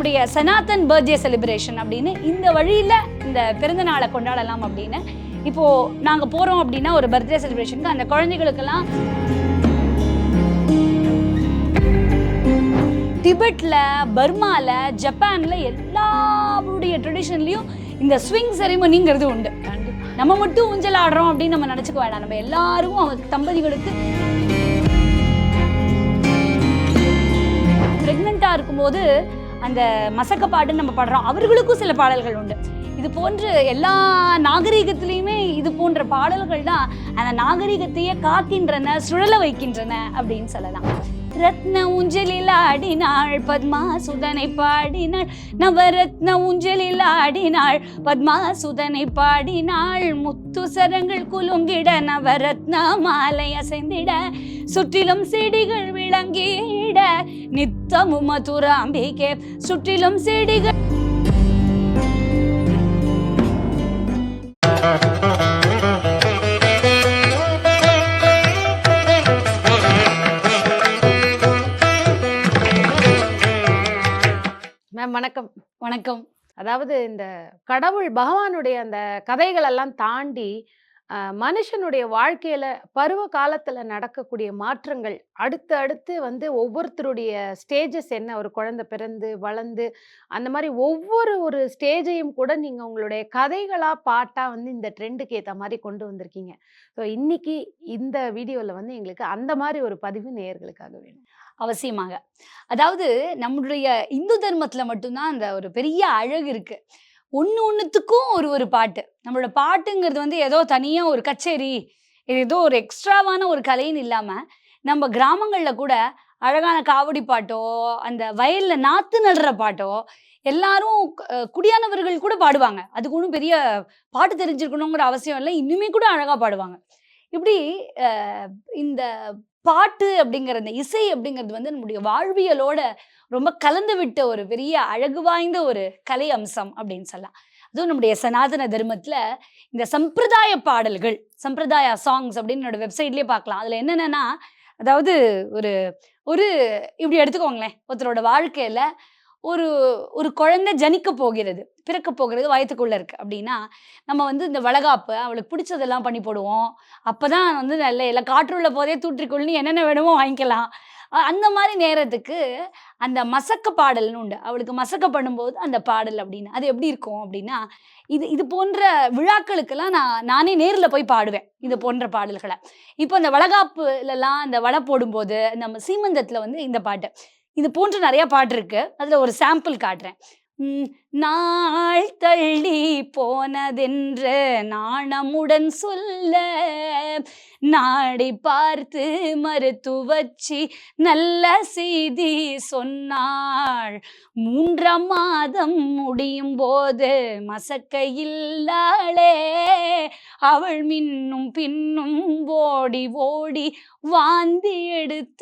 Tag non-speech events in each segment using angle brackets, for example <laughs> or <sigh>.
நம்முடைய Sanatan birthday celebration அப்படின்னு இந்த வழியில் இந்த பிறந்த நாளை கொண்டாடலாம் அப்படின்னு. இப்போ நாங்கள் போகிறோம் அப்படின்னா ஒரு பர்த்டே செலிப்ரேஷனுக்கு அந்த குழந்தைகளுக்கெல்லாம் திபெட்டில் பர்மாவில் ஜப்பானில் எல்லாருடைய ட்ரெடிஷன்லயும் இந்த ஸ்விங் செரிமனிங்கிறது உண்டு. நம்ம மட்டும் ஊஞ்சல் ஆடுறோம் அப்படின்னு நம்ம நினச்சிக்க வேண்டாம் நம்ம எல்லாரும் அவங்க தம்பதிகளுக்கு ப்ரெக்னெண்ட்டாக இருக்கும்போது அந்த மசக்க பாட்டுன்னு நம்ம பாடுறோம். அவர்களுக்கும் சில பாடல்கள் உண்டு. இது போன்று எல்லா நாகரீகத்திலையுமே இது போன்ற பாடல்கள் தான் அந்த நாகரீகத்தையே காக்கின்றன சுழல வைக்கின்றன அப்படின்னு சொல்லலாம். ரத்ன ஊஞ்சலில் ஆடினாள் பத்மா சுதனை பாடினாள். நவரத்ன ஊஞ்சலில் ஆடினாள் பத்மா சுதனை பாடினாள். முத்து சரங்கள் குலுங்கிட நவரத்ன மாலை அசைந்திட. சுற்றிலும் செடிகள் விளங்கிட நித்தமும் மதுராம்பிகே சுற்றிலும் செடிகள். மேம் வணக்கம். வணக்கம். அதாவது இந்த கடவுள் பகவானுடைய அந்த கதைகள் எல்லாம் தாண்டி மனுஷனுடைய வாழ்க்கையில பருவ காலத்துல நடக்கக்கூடிய மாற்றங்கள் அடுத்து அடுத்து வந்து ஒவ்வொருத்தருடைய ஸ்டேஜஸ் என்ன? ஒரு குழந்தை பிறந்து வளர்ந்து அந்த மாதிரி ஒவ்வொரு ஒரு ஸ்டேஜையும் கூட நீங்க உங்களுடைய கதைகளா பாட்டா வந்து இந்த ட்ரெண்டுக்கு ஏற்ற மாதிரி கொண்டு வந்திருக்கீங்க. ஸோ இன்னைக்கு இந்த வீடியோவில் வந்து எங்களுக்கு அந்த மாதிரி ஒரு பதிவு நேயர்களுக்காக வேணும். அவசியமாக. அதாவது நம்மளுடைய இந்து தர்மத்தில் மட்டும்தான் அந்த ஒரு பெரிய அழகு இருக்குது ஒன்று ஒன்றுத்துக்கும் ஒரு ஒரு பாட்டு. நம்மளோட பாட்டுங்கிறது வந்து ஏதோ தனியாக ஒரு கச்சேரி இது ஏதோ ஒரு எக்ஸ்ட்ராவான ஒரு கலைன்னு இல்லாமல் நம்ம கிராமங்களில் கூட அழகான காவடி பாட்டோ அந்த வயலில் நாற்று நடுற பாட்டோ எல்லாரும் குடியானவர்கள் கூட பாடுவாங்க. அதுக்கு ஒன்றும் பெரிய பாட்டு தெரிஞ்சிருக்கணுங்கிற அவசியம் இல்லை. இன்னுமே கூட அழகாக பாடுவாங்க. இப்படி இந்த பாட்டு அப்படிங்கிற அந்த இசை அப்படிங்கிறது வந்து நம்முடைய வாழ்வியலோட ரொம்ப கலந்து விட்ட ஒரு பெரிய அழகு வாய்ந்த ஒரு கலை அம்சம் அப்படின்னு சொல்லலாம். அதுவும் நம்முடைய சனாதன தர்மத்தில் இந்த சம்பிரதாய பாடல்கள் சம்பிரதாய சாங்ஸ் அப்படின்னு என்னோட வெப்சைட்லேயே பார்க்கலாம். அதில் என்னென்னா அதாவது ஒரு ஒரு இப்படி எடுத்துக்கோங்களேன். ஒருத்தரோட வாழ்க்கையில் ஒரு ஒரு குழந்தை ஜனிக்க போகிறது பிறக்க போகிறது வயத்துக்குள்ளே இருக்குது அப்படின்னா நம்ம வந்து இந்த வளகாப்பு அவளுக்கு பிடிச்சதெல்லாம் பண்ணி போடுவோம். அப்போ தான் வந்து நல்ல எல்லாம் காற்றுள்ள போதே தூற்றிக்கொள்னு என்னென்ன வேணுமோ வாங்கிக்கலாம். அந்த மாதிரி நேரத்துக்கு அந்த மசக்க பாடல்னு உண்டு. அவளுக்கு மசக்க பண்ணும்போது அந்த பாடல் அப்படின்னு. அது எப்படி இருக்கும் அப்படின்னா இது இது போன்ற விழாக்களுக்கெல்லாம் நான் நானே நேரில் போய் பாடுவேன் இது போன்ற பாடல்களை. இப்போ அந்த வளகாப்புலலாம் அந்த வடை போடும்போது நம்ம சீமந்தத்தில் வந்து இந்த பாட்டு இது போன்ற நிறைய பாட்டு இருக்குது அதில் ஒரு சாம்பிள் காட்டுறேன். நாள் தள்ளி போனதென்று நாணமுடன் சொல்ல நாடி பார்த்து மருத்துவச்சி நல்ல செய்தி சொன்னாள். மூன்ற மாதம் முடியும் போது இல்லாளே அவள் மின்னும் பின்னும் ஓடி ஓடி வாந்தி எடுத்தாள்.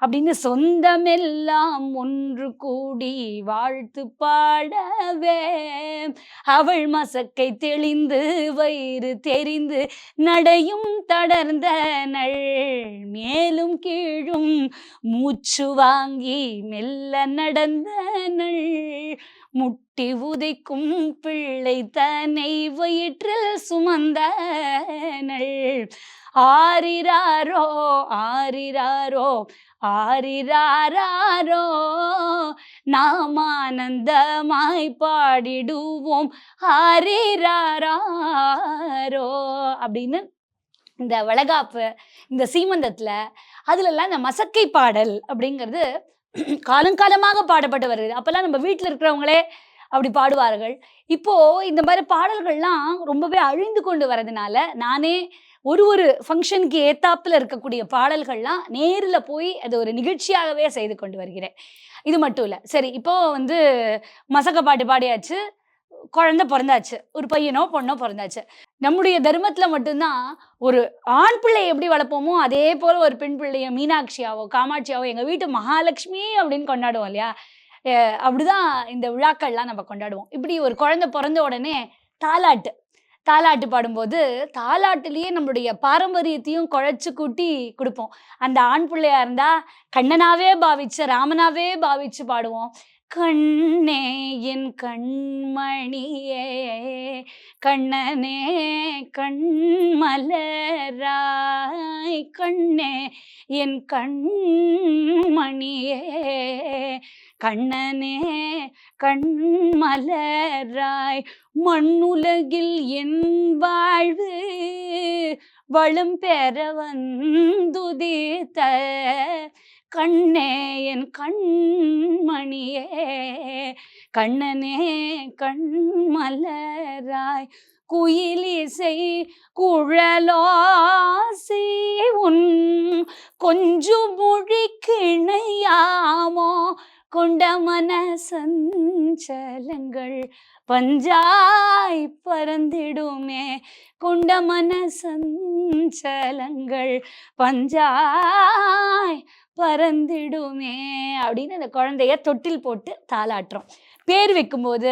அப்படின்னு சொந்தமெல்லாம் ஒன்று கூடி வாழ்த்து பாடவே. அவள் மசக்கை தெளிந்து வயிறு தெரிந்து நடையும் தடர்ந்தனள் மேலும் கீழும் மூச்சு வாங்கி மெல்ல நடந்தனள் முட்டி உதைக்கும் பிள்ளை தன்னை வயிற்றில் சுமந்தனள். ஆரிராரோ ஆரிராரோ ஆரிராரோ நாம் ஆனந்தமாய் பாடிடுவோம். ஆரிராரோ அப்படின்னு இந்த வளகாப்பு இந்த சீமந்தத்தில் அதுலலாம் இந்த மசக்கை பாடல் அப்படிங்கிறது காலங்காலமாக பாடப்பட்டு வருது அப்போல்லாம் நம்ம வீட்டில் இருக்கிறவங்களே அப்படி பாடுவார்கள். இப்போது இந்த மாதிரி பாடல்கள்லாம் ரொம்பவே அழிந்து கொண்டு வரதுனால நானே ஒரு ஒரு ஃபங்க்ஷனுக்கு ஏத்தாப்பில் இருக்கக்கூடிய பாடல்கள்லாம் நேரில் போய் அது ஒரு நிகழ்ச்சியாகவே செய்து கொண்டு வருகிறேன். இது மட்டும் இல்லை. சரி இப்போது வந்து மசக்க பாட்டு பாடியாச்சு. குழந்தை பிறந்தாச்சு. ஒரு பையனோ பொண்ணோ பிறந்தாச்சு. நம்முடைய தர்மத்தில் மட்டும்தான் ஒரு ஆண் பிள்ளை எப்படி வளர்ப்போமோ அதே போல் ஒரு பெண் பிள்ளைய மீனாட்சியாவோ காமாட்சியாவோ எங்கள் வீட்டு மகாலட்சுமி அப்படின்னு கொண்டாடுவோம் இல்லையா? அப்படிதான் இந்த விழாக்கள்லாம் நம்ம கொண்டாடுவோம். இப்படி ஒரு குழந்தை பிறந்த உடனே தாலாட்டு. தாலாட்டு பாடும்போது தாலாட்டுலேயே நம்மளுடைய பாரம்பரியத்தையும் குழைச்சி கூட்டி கொடுப்போம். அந்த ஆண் பிள்ளையா இருந்தால் கண்ணனாவே பாவிச்சு ராமனாவே பாவிச்சு பாடுவோம். கண்ணே என் கண்மணியே கண்ணனே கண்மலராய் கண்ணே என் கண்மணியே கண்ணனே கண்மலராய் மண்ணுலகில் என் வாழ்வு வளம் பெற வந்துதித்த கண்ணே என் கண்மணியே கண்ணனே கண்மலராய் குயிலிசை குழலாசி உன் கொஞ்சு மொழி கிணையாமோ கொண்ட மன சஞ்சலங்கள் பஞ்சாய் பறந்திடுமே கொண்ட மன சஞ்சலங்கள் பஞ்சாய் பறந்திடுமே அப்படின்னு அந்த குழந்தைய தொட்டில் போட்டு தாளாட்டுறோம் பேர் வைக்கும்போது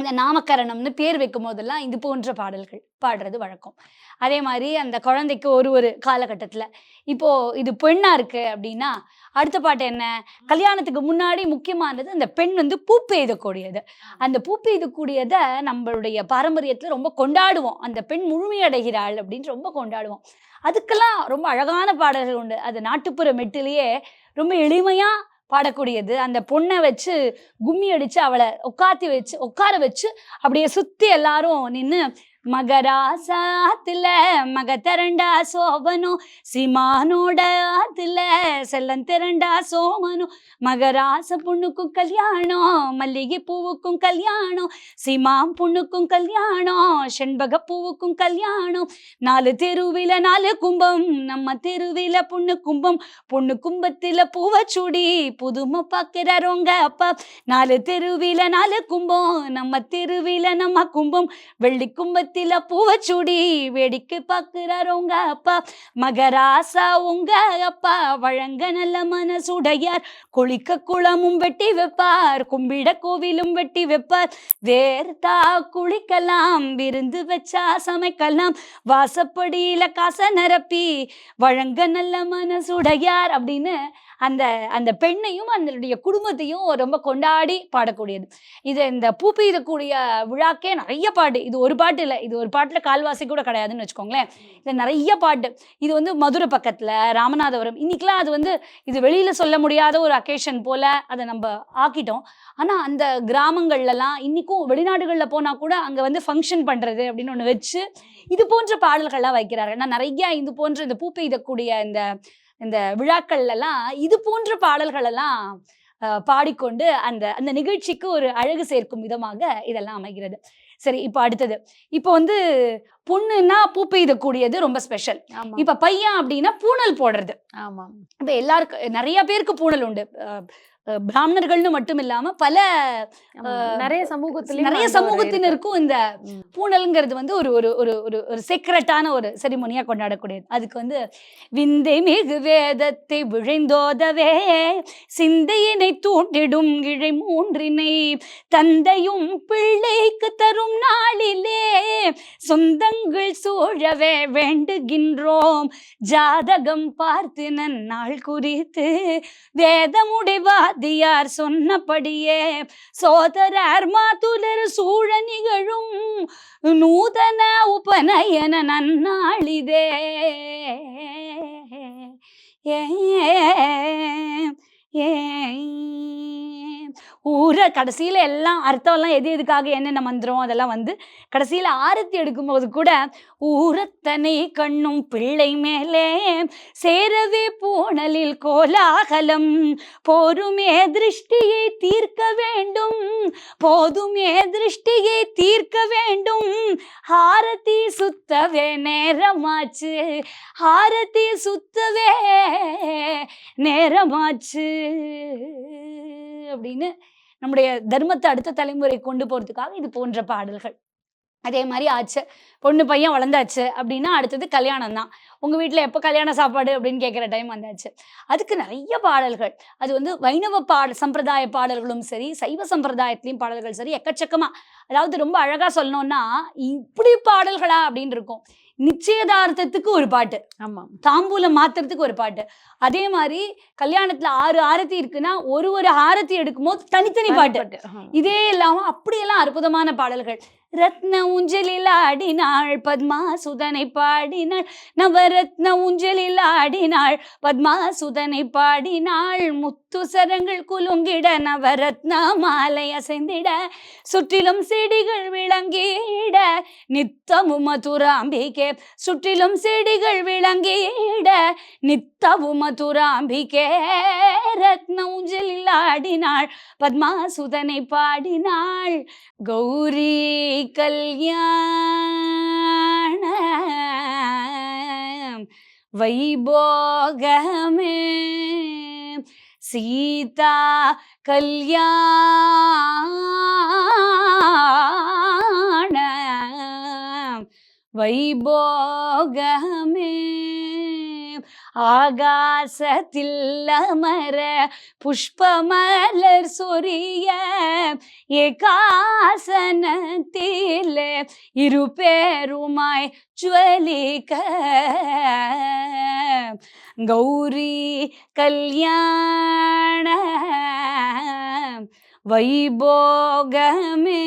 இந்த நாமக்கரணம்னு பேர் வைக்கும் போதெல்லாம் இது போன்ற பாடல்கள் பாடுறது வழக்கம். அதே மாதிரி அந்த குழந்தைக்கு ஒரு ஒரு காலகட்டத்தில் இப்போ இது பெண்ணா இருக்கு அப்படின்னா அடுத்த பாட்டு என்ன? கல்யாணத்துக்கு முன்னாடி முக்கியமானது அந்த பெண் வந்து பூ பெய்தக்கூடியது. அந்த பூ பெய்தக்கூடியதை நம்மளுடைய பாரம்பரியத்தில் ரொம்ப கொண்டாடுவோம். அந்த பெண் முழுமையடைகிறாள் அப்படின்னு ரொம்ப கொண்டாடுவோம். அதுக்கெல்லாம் ரொம்ப அழகான பாடல்கள் உண்டு. அது நாட்டுப்புற மெட்டிலேயே ரொம்ப எளிமையாக பாடக்கூடியது. அந்த பொண்ணை வச்சு கும்மி அடித்து அவளை உட்காத்தி வச்சு உட்கார வச்சு அப்படியே சுற்றி எல்லாரும் நின்று மகராசாத்துல மக திரண்டா சோபனோ சிமானோட ஆத்துல செல்லம் திரண்டா சோமனோ. மகராச பொண்ணுக்கும் கல்யாணம் மல்லிகை பூவுக்கும் கல்யாணம் சிமாம் பொண்ணுக்கும் கல்யாணம் செண்பக பூவுக்கும் கல்யாணம். நாலு தெருவில நாலு கும்பம் நம்ம தெருவில பொண்ணு கும்பம். பொண்ணு கும்பத்துல பூவை சுடி புதுமை பார்க்கிறாரோங்க அப்பா. நாலு தெருவில நாலு கும்பம் நம்ம தெருவில நம்ம கும்பம். வெள்ளி கும்பத்தில பூவை பூவச்சுடி வேடிக்கை பார்க்கிறார் உங்க அப்பா. மகராசா உங்க அப்பா. வழங்க நல்ல மனசுடையார். குளிக்க குளமும் வெட்டி வைப்பார். கும்பிட கோவிலும் வெட்டி வைப்பார். வேர்த்தா குளிக்கலாம். விருந்து வச்சா சமைக்கலாம். வாசப்படியில காசை நிரப்பி. வழங்க நல்ல மனசுடையார் அப்படின்னு அந்த அந்த பெண்ணையும் அதனுடைய குடும்பத்தையும் ரொம்ப கொண்டாடி பாடக்கூடியது. இது இந்த பூ பெய்தக்கூடிய விழாக்கே நிறைய பாட்டு. இது ஒரு பாட்டு இல்லை. இது ஒரு பாட்டில் கால்வாசி கூட கிடையாதுன்னு வச்சுக்கோங்களேன். இது நிறைய பாட்டு. இது வந்து மதுரை பக்கத்தில் ராமநாதபுரம். இன்னைக்கெல்லாம் அது வந்து இது வெளியில் சொல்ல முடியாத ஒரு அக்கேஷன் போல் அதை நம்ம ஆக்கிட்டோம். ஆனால் அந்த கிராமங்கள்லலாம் இன்றைக்கும் வெளிநாடுகளில் போனால் கூட அங்கே வந்து ஃபங்க்ஷன் பண்ணுறது அப்படின்னு ஒன்று வச்சு இது போன்ற பாடல்கள்லாம் வைக்கிறார்கள். நான் நிறைய இது போன்ற இந்த பூ பெய்தக்கூடிய இந்த இந்த விழாக்கள்லாம் இது போன்ற பாடல்கள் எல்லாம் அஹ், பாடிக்கொண்டு அந்த அந்த நிகழ்ச்சிக்கு ஒரு அழகு சேர்க்கும் விதமாக இதெல்லாம் அமைகிறது. சரி இப்போ அடுத்தது. இப்போ வந்து பொண்ணுன்னா பூ பெய்தக்கூடியது ரொம்ப ஸ்பெஷல் இப்ப பையன் அப்படின்னா பூணல் போடுறது. ஆமா. இப்ப எல்லாருக்கும் நிறைய பேருக்கு பூணல் உண்டு. பிராமணர்கள்னு மட்டும் இல்லாம பல. நிறைய சமூகத்திலயும் நிறைய சமூகத்தினருக்கும் இந்த. பூணல்ங்கிறது வந்து ஒரு ஒரு ஒரு ஒரு ஒரு செக்ரெட்டான ஒரு செரிமோனியா கொண்டாடக்கூடியது. அதுக்கு வந்து விந்தை மிகு வேதத்தை விழைந்தோதவே சிந்தையினை தூண்டிடும் இழை மூன்றினை தந்தையும் பிள்ளைக்கு தரும் நாளிலே சொந்தங்கள் சூழவே வேண்டுகின்றோம். ஜாதகம் பார்த்து நன்னாள் குறித்து வேதமுடைவாதியார் சொன்னபடியே சோதரார் மாதுலர் சூழ நிகழும் நூதன உபநயன நன்னாளிதே. ஏ ஏ. ஊரை கடைசியில் எல்லாம் அர்த்தம்லாம் எது எதுக்காக என்னென்ன மந்திரம் அதெல்லாம் வந்து கடைசியில் ஆரத்தி எடுக்கும்போது கூட ஊரத்தனை கண்ணும் பிள்ளை மேலே சேரவே பூணலில் கோலாகலம். போருமே திருஷ்டியை தீர்க்க வேண்டும். போதுமே திருஷ்டியை தீர்க்க வேண்டும். ஆரத்தி சுத்தவே நேரமாச்சு. ஆரத்தி சுத்தவே நேரமாச்சு. அப்படின்னு நம்முடைய தர்மத்தை அடுத்த தலைமுறை கொண்டு போறதுக்காக இது போன்ற பாடல்கள். அதே மாதிரி ஆச்சு. பொண்ணு பையன் வளர்ந்தாச்சு அப்படின்னா அடுத்தது கல்யாணம் தான். உங்கள் வீட்டில் எப்போ கல்யாண சாப்பாடு அப்படின்னு கேட்குற டைம் வந்தாச்சு. அதுக்கு நிறைய பாடல்கள். அது வந்து வைணவ பாட சம்பிரதாய பாடல்களும் சரி சைவ சம்பிரதாயத்துலேயும் பாடல்கள் சரி எக்கச்சக்கமாக அதாவது ரொம்ப அழகாக சொல்லணும்னா இப்படி பாடல்களா அப்படின்னு இருக்கும். நிச்சயதார்த்தத்துக்கு ஒரு பாட்டு. ஆமா. தாம்பூலம் மாத்துறதுக்கு ஒரு பாட்டு. அதே மாதிரி கல்யாணத்துல ஆறு ஆரத்தி இருக்குன்னா ஒரு ஒரு ஆரத்தி எடுக்கும்போது தனித்தனி பாட்டு. இதே இல்லாம அப்படியெல்லாம் அற்புதமான பாடல்கள். ரத்ன ஊஞ்சலில் ஆடினாள் பத்மாசுதனை பாடினாள். நவரத்ன ஊஞ்சலில் ஆடினாள் பத்மாசுதனை பாடினாள். முத்து சரங்கள் குலுங்கிட நவரத்ன மாலை அசைந்திட. சுற்றிலும் செடிகள் விளங்கிட. நித்தமும் மதுராம்பிகே. சுற்றிலும் செடிகள் விளங்கிட. நித்தவும் மதுராம்பிகே. ரத்ன ஊஞ்சலில் ஆடினாள் பத்மாசுதனை பாடினாள். கௌரி கல்யாண வைபோகமே சீதா கல்யாண வைபோகமே ஆகாசத்தில் அமர புஷ்பமலர் சொரிய ஏகாசனத்தில் இரு பேருமாய் ஜுவலிக்க. கௌரி கல்யாண வைபோகமே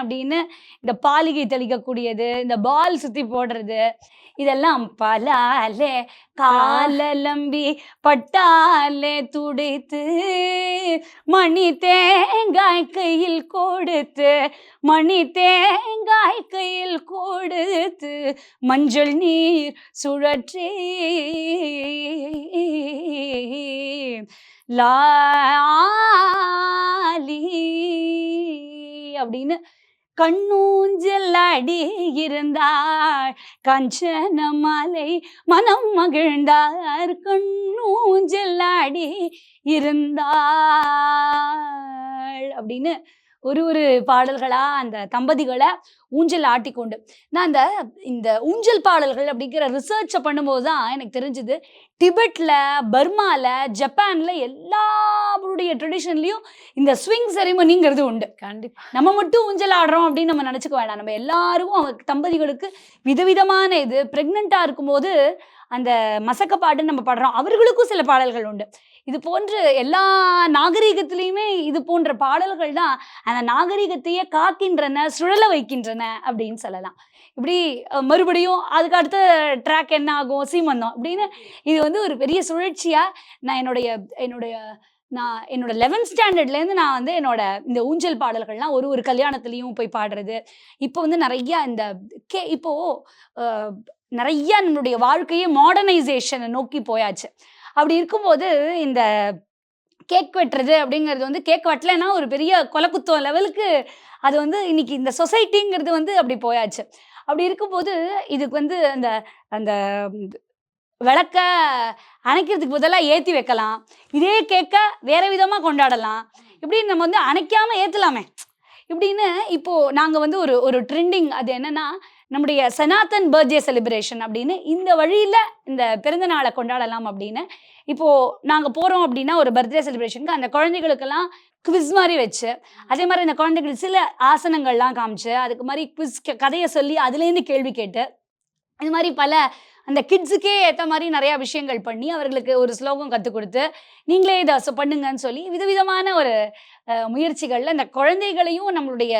அப்படின்னு இந்த பாலிகை தெளிக்கக்கூடியது இந்த பால் சுத்தி போடுறது இதெல்லாம் பலாலே காலலம்பி பட்டாலே துடைத்து மணி தேங்காய் கையில் கொடுத்து மணி தேங்காய் கையில் கொடுத்து மஞ்சள் நீர் சுழற்றி லாலி அப்படின்னு கண்ணூஞ்சல் அடி இருந்தாள். கஞ்சன மாலை மனம் மகிழ்ந்தார். கண்ணூஞ்சல் அடி இருந்தாள் அப்படின்னு ஒரு ஒரு பாடல்களா அந்த தம்பதிகளை ஊஞ்சல் ஆட்டிக்கொண்டு. நான் அந்த இந்த ஊஞ்சல் பாடல்கள் அப்படிங்கிற ரிசர்ச்சை பண்ணும்போது தான் எனக்கு தெரிஞ்சது டிபெட்ல பர்மால ஜப்பான்ல எல்லாருடைய ட்ரெடிஷன்லயும் இந்த ஸ்விங் செரிமனிங்கிறது உண்டு. கண்டிப்பா. நம்ம மட்டும் ஊஞ்சல் ஆடுறோம் அப்படின்னு நம்ம நினச்சிக்க வேண்டாம் நம்ம எல்லாரும் அவங்க தம்பதிகளுக்கு விதவிதமான இது ப்ரெக்னெண்ட்டாக இருக்கும்போது அந்த மசக்க பாட்டு நம்ம பாடுறோம். அவர்களுக்கும் சில பாடல்கள் உண்டு. இது போன்று எல்லா நாகரீகத்திலையுமே இது போன்ற பாடல்கள் தான் அந்த நாகரீகத்தையே காக்கின்றன சுழல வைக்கின்றன அப்படின்னு சொல்லலாம். இப்படி மறுபடியும் அதுக்கு அடுத்த ட்ராக் என்ன ஆகும்? சீமந்தம் அப்படின்னு இது வந்து ஒரு பெரிய சுழற்சியாக நான் என்னுடைய என்னுடைய நான் என்னோட லெவன்த் ஸ்டாண்டர்ட்லேருந்து நான் வந்து என்னோட இந்த ஊஞ்சல் பாடல்கள்லாம் ஒரு ஒரு கல்யாணத்துலேயும் போய் பாடுறது. இப்போ வந்து நிறையா இந்த கே இப்போ நிறையா நம்மளுடைய வாழ்க்கையே மாடர்னைசேஷனை நோக்கி போயாச்சு. அப்படி இருக்கும்போது இந்த கேக் வெட்டுறது அப்படிங்கிறது வந்து கேக் வெட்டலைன்னா ஒரு பெரிய கொலக்குத்தம் லெவலுக்கு அது வந்து இன்னைக்கு இந்த சொசைட்டிங்கிறது வந்து அப்படி போயாச்சு. அப்படி இருக்கும்போது இதுக்கு வந்து அந்த அந்த விளக்க அணைக்கிறதுக்கு பதிலாக ஏற்றி வைக்கலாம். இதே கேட்க வேறு விதமாக கொண்டாடலாம். இப்படி நம்ம வந்து அணைக்காமல் ஏற்றலாமே இப்படின்னு இப்போது நாங்கள் வந்து ஒரு ஒரு ட்ரெண்டிங் அது என்னென்னா நம்முடைய சனாதன் பர்த்டே செலிப்ரேஷன் அப்படின்னு இந்த வழியில் இந்த பிறந்த நாளை கொண்டாடலாம் அப்படின்னு. இப்போது நாங்கள் போகிறோம் அப்படின்னா ஒரு பர்த்டே செலிப்ரேஷனுக்கு அந்த குழந்தைகளுக்கெல்லாம் குவிஸ் மாதிரி வச்சு அதே மாதிரி இந்த குழந்தைகள் சில ஆசனங்கள்லாம் காமிச்சு அதுக்கு மாதிரி குவிஸ் கதையை சொல்லி அதுலேருந்து கேள்வி கேட்டு இது மாதிரி பல அந்த கிட்ஸுக்கே ஏற்ற மாதிரி நிறையா விஷயங்கள் பண்ணி அவர்களுக்கு ஒரு ஸ்லோகம் கற்றுக் கொடுத்து நீங்களே இதை பண்ணுங்கன்னு சொல்லி விதவிதமான ஒரு முயற்சிகளில் அந்த குழந்தைகளையும் நம்மளுடைய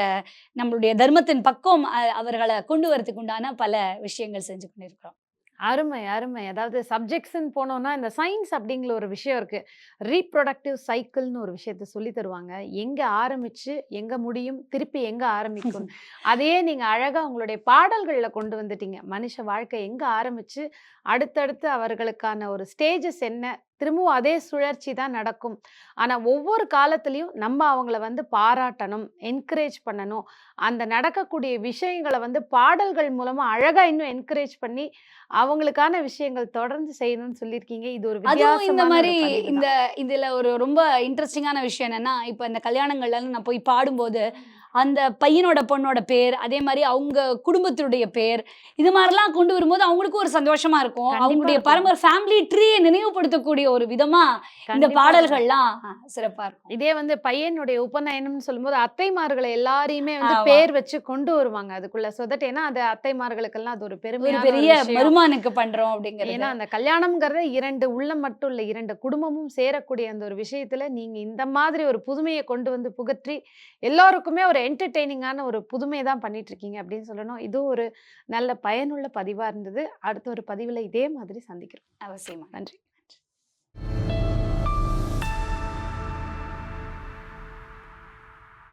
நம்மளுடைய தர்மத்தின் பக்கம் அவர்களை கொண்டு வரதுக்கு உண்டான பல விஷயங்கள் செஞ்சு கொண்டிருக்கிறோம். அருமை அருமை. அதாவது சப்ஜெக்ட்ஸ்ன்னு போனோம்னா இந்த சயின்ஸ் அப்படிங்கிற ஒரு விஷயம் இருக்கு. ரீப்ரொடக்டிவ் சைக்கிள்னு ஒரு விஷயத்த சொல்லி தருவாங்க. எங்க ஆரம்பிச்சு எங்க முடியும் திருப்பி எங்க ஆரம்பிக்கும். <laughs> அதையே நீங்க அழகா உங்களுடைய பாடல்கள்ல கொண்டு வந்துட்டீங்க. மனுஷ வாழ்க்கை எங்க ஆரம்பிச்சு அடுத்தடுத்து அவர்களுக்கான ஒரு ஸ்டேஜஸ் என்ன திரும்பவும் அதே சுழற்சி தான் நடக்கும். ஆனா ஒவ்வொரு காலத்துலயும் நம்ம அவங்கள வந்து பாராட்டணும் என்கரேஜ் பண்ணணும். அந்த நடக்கக்கூடிய விஷயங்களை வந்து பாடல்கள் மூலமா அழகா இன்னும் என்கரேஜ் பண்ணி அவங்களுக்கான விஷயங்கள் தொடர்ந்து செய்யணும்னு சொல்லியிருக்கீங்க. இது ஒரு அதுவும் இந்த மாதிரி இந்த. இதுல ஒரு ரொம்ப இன்ட்ரெஸ்டிங்கான விஷயம் என்னன்னா இப்ப இந்த கல்யாணங்கள்ல நான் போய் பாடும்போது அந்த பையனோட பொண்ணோட பேர் அதே மாதிரி அவங்க குடும்பத்தினுடைய பேர் இது மாதிரிலாம் கொண்டு வரும்போது அவங்களுக்கும் ஒரு சந்தோஷமா இருக்கும் அவங்களுடைய. பரம்பரை ஃபேமிலி ட்ரீயை நினைவுபடுத்தக்கூடிய ஒரு விதமா இந்த பாடல்கள்லாம் சிறப்பா இருக்கும் இதே வந்து பையனுடைய உபநயனம்னு சொல்லும்போது அத்தைமார்களை எல்லாரையுமே வந்து. பேர் வச்சு கொண்டு வருவாங்க அதுக்குள்ள சொதட்டு ஏன்னா அது அத்தைமார்களுக்கெல்லாம் அது ஒரு ஒரு பெரிய விஷயம். மருமானுக்கு பண்றோம் அப்படிங்கிறது ஏன்னா அந்த கல்யாணம்ங்கிறத இரண்டு உள்ளம் மட்டும் இல்ல இரண்டு குடும்பமும் சேரக்கூடிய அந்த ஒரு விஷயத்துல நீங்க இந்த மாதிரி ஒரு புதுமையை கொண்டு வந்து புகற்றி எல்லாருக்குமே ஒரு என்டர்டெய்னிங்கான ஒரு புதுமையை தான் பண்ணிட்டு இருக்கீங்க அப்படின்னு சொல்லணும். இது ஒரு நல்ல பயனுள்ள பதிவா இருந்தது. அடுத்த ஒரு பதிவுல இதே மாதிரி சந்திக்கிறோம். அவசியமா. நன்றி.